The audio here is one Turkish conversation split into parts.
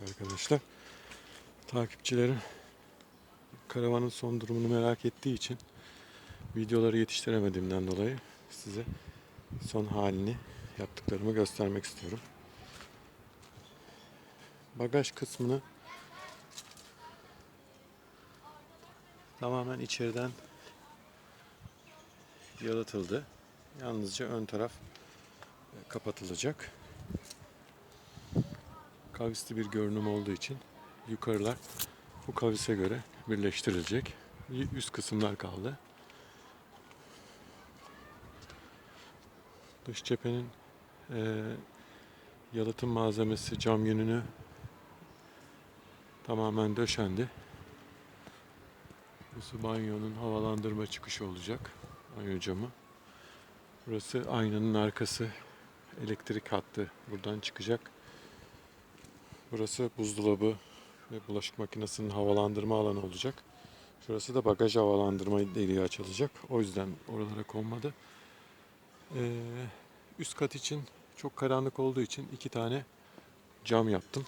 Evet arkadaşlar. Takipçilerim karavanın son durumunu merak ettiği için videoları yetiştiremediğimden dolayı size son halini yaptıklarımı göstermek istiyorum. Bagaj kısmını tamamen içeriden yalıtıldı. Yalnızca ön taraf kapatılacak. Kavisli bir görünüm olduğu için yukarılar bu kavise göre birleştirilecek. Üst kısımlar kaldı. Dış cephenin e, yalıtım malzemesi cam yününü tamamen döşendi. Burası banyonun havalandırma çıkışı olacak. Banyo camı. Burası aynanın arkası. Elektrik hattı buradan çıkacak. Burası buzdolabı ve bulaşık makinesinin havalandırma alanı olacak. Şurası da bagaj havalandırma deliği açılacak. O yüzden oralara konmadı. Ee, üst kat için çok karanlık olduğu için iki tane cam yaptım.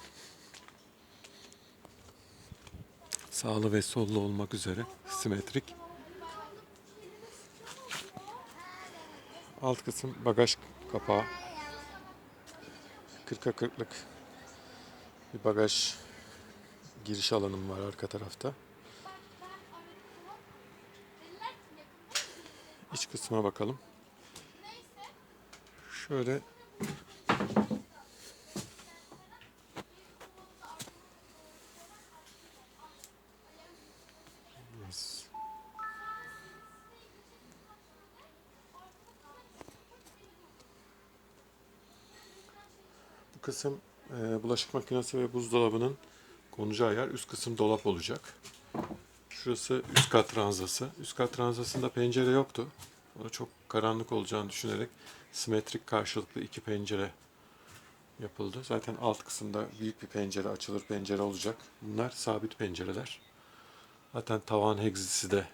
Sağlı ve sollu olmak üzere simetrik. Alt kısım bagaj kapağı. 40'a 40'lık bir bagaj giriş alanım var arka tarafta. İç kısma bakalım. Şöyle. Bu kısım e, bulaşık makinesi ve buzdolabının konacağı yer. Üst kısım dolap olacak. Şurası üst kat ranzası. Üst kat ranzasında pencere yoktu. O da çok karanlık olacağını düşünerek simetrik karşılıklı iki pencere yapıldı. Zaten alt kısımda büyük bir pencere, açılır pencere olacak. Bunlar sabit pencereler. Zaten tavan hegzisi de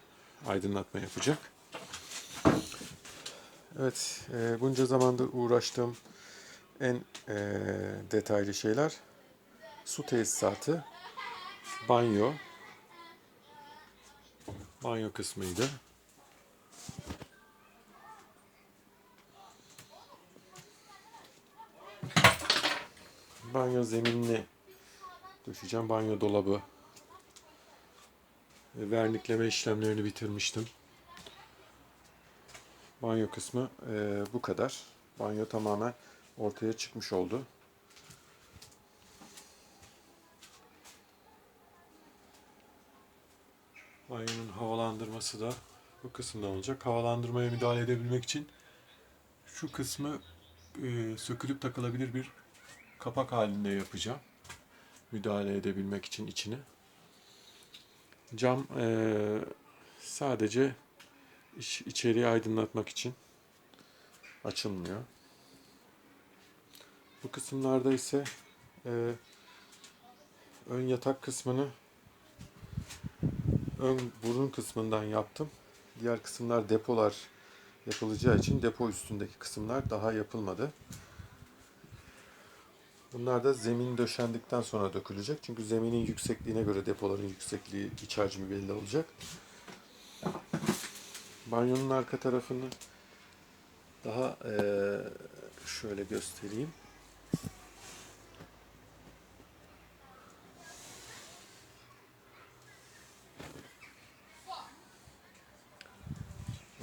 aydınlatma yapacak. Evet, e, bunca zamandır uğraştığım en e, detaylı şeyler su tesisatı, banyo, banyo kısmıydı. Banyo zeminini döşeceğim. Banyo dolabı. Vernikleme işlemlerini bitirmiştim. Banyo kısmı e, bu kadar. Banyo tamamen ortaya çıkmış oldu. Banyonun havalandırması da bu kısımda olacak. Havalandırmaya müdahale edebilmek için şu kısmı e, sökülüp takılabilir bir kapak halinde yapacağım. Müdahale edebilmek için içine. Cam e, sadece iç, içeriği aydınlatmak için açılmıyor. Bu kısımlarda ise e, ön yatak kısmını ön burun kısmından yaptım. Diğer kısımlar depolar yapılacağı için depo üstündeki kısımlar daha yapılmadı. Bunlar da zemin döşendikten sonra dökülecek. Çünkü zeminin yüksekliğine göre depoların yüksekliği, iç hacmi belli olacak. Banyonun arka tarafını daha eee, şöyle göstereyim.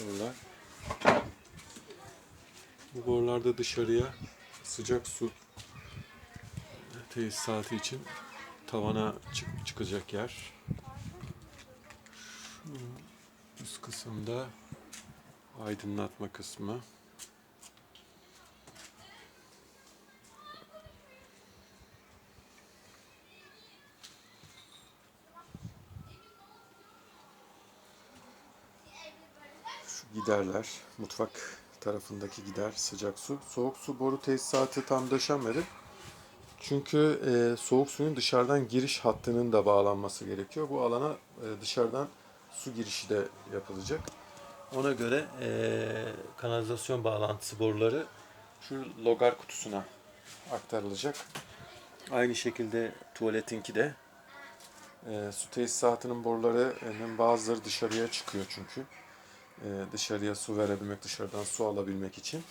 Borular. Bu borularda dışarıya sıcak su tesisatı için tavana çık- çıkacak yer. Şu üst kısımda aydınlatma kısmı. Giderler, mutfak tarafındaki gider, sıcak su. Soğuk su boru tesisatı tam döşenmedi. Çünkü e, soğuk suyun dışarıdan giriş hattının da bağlanması gerekiyor. Bu alana e, dışarıdan su girişi de yapılacak. Ona göre e, kanalizasyon bağlantısı boruları şu logar kutusuna aktarılacak. Aynı şekilde tuvaletinki de. Ee, su tesisatının borularının bazıları dışarıya çıkıyor çünkü. Ee, dışarıya su verebilmek, dışarıdan su alabilmek için.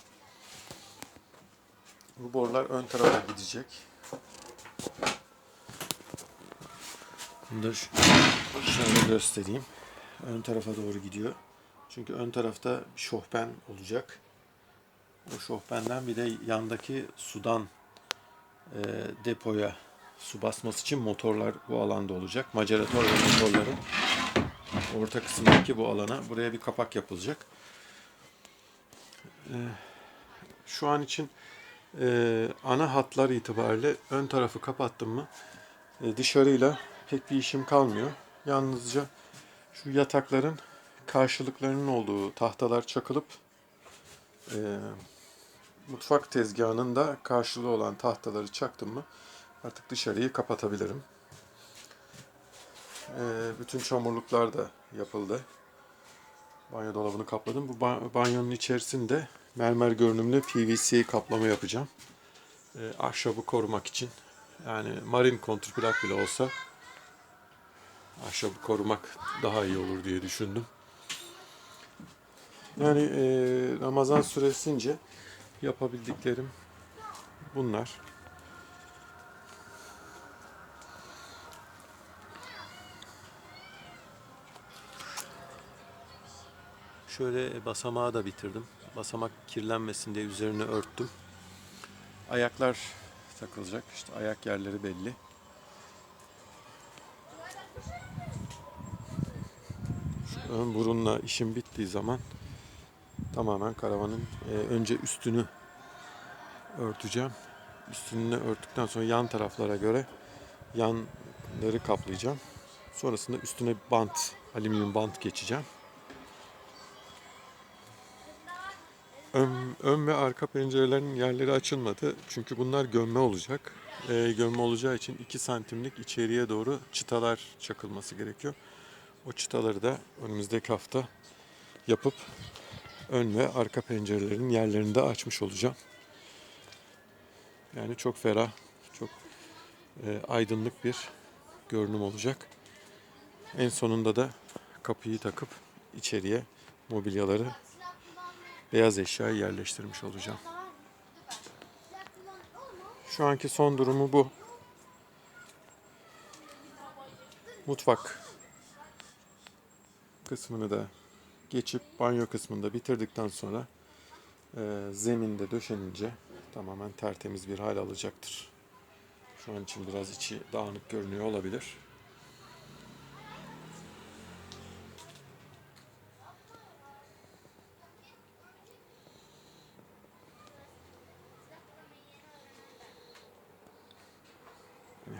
Bu borular ön tarafa gidecek. Ş- şöyle göstereyim. Ön tarafa doğru gidiyor. Çünkü ön tarafta şohben olacak. O şohbenden bir de yandaki sudan e, depoya su basması için motorlar bu alanda olacak. Maceratör ve motorların orta kısmındaki bu alana buraya bir kapak yapılacak. E, şu an için e, ana hatlar itibariyle ön tarafı kapattım mı e, dışarıyla pek bir işim kalmıyor. Yalnızca şu yatakların karşılıklarının olduğu tahtalar çakılıp e, mutfak tezgahının da karşılığı olan tahtaları çaktım mı artık dışarıyı kapatabilirim. E, bütün çamurluklar da yapıldı. Banyo dolabını kapladım. Bu ba- banyonun içerisinde mermer görünümlü PVC kaplama yapacağım. E, ahşabı korumak için. Yani marin kontrplak bile olsa ahşabı korumak daha iyi olur diye düşündüm. Yani e, Ramazan süresince yapabildiklerim bunlar. Şöyle basamağı da bitirdim. Basamak kirlenmesin diye üzerine örttüm. Ayaklar takılacak. İşte ayak yerleri belli. Şu ön burunla işim bittiği zaman tamamen karavanın e, önce üstünü örteceğim. Üstünü örttükten sonra yan taraflara göre yanları kaplayacağım. Sonrasında üstüne bant, alüminyum bant geçeceğim. Ön, ön ve arka pencerelerin yerleri açılmadı. Çünkü bunlar gömme olacak. Ee, gömme olacağı için 2 santimlik içeriye doğru çıtalar çakılması gerekiyor. O çıtaları da önümüzdeki hafta yapıp ön ve arka pencerelerin yerlerini de açmış olacağım. Yani çok ferah, çok e, aydınlık bir görünüm olacak. En sonunda da kapıyı takıp içeriye mobilyaları beyaz eşyayı yerleştirmiş olacağım. Şu anki son durumu bu. Mutfak kısmını da geçip banyo kısmını da bitirdikten sonra e, zeminde döşenince tamamen tertemiz bir hal alacaktır. Şu an için biraz içi dağınık görünüyor olabilir.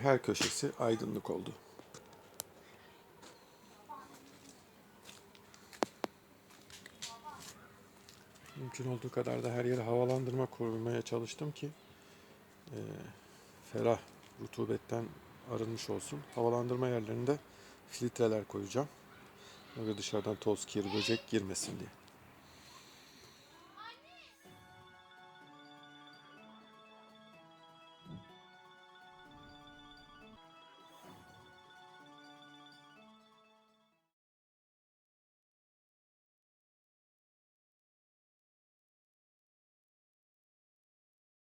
Her köşesi aydınlık oldu. Mümkün olduğu kadar da her yere havalandırma kurmaya çalıştım ki e, ferah, rutubetten arınmış olsun. Havalandırma yerlerinde filtreler koyacağım. Böyle dışarıdan toz, kir, böcek girmesin diye.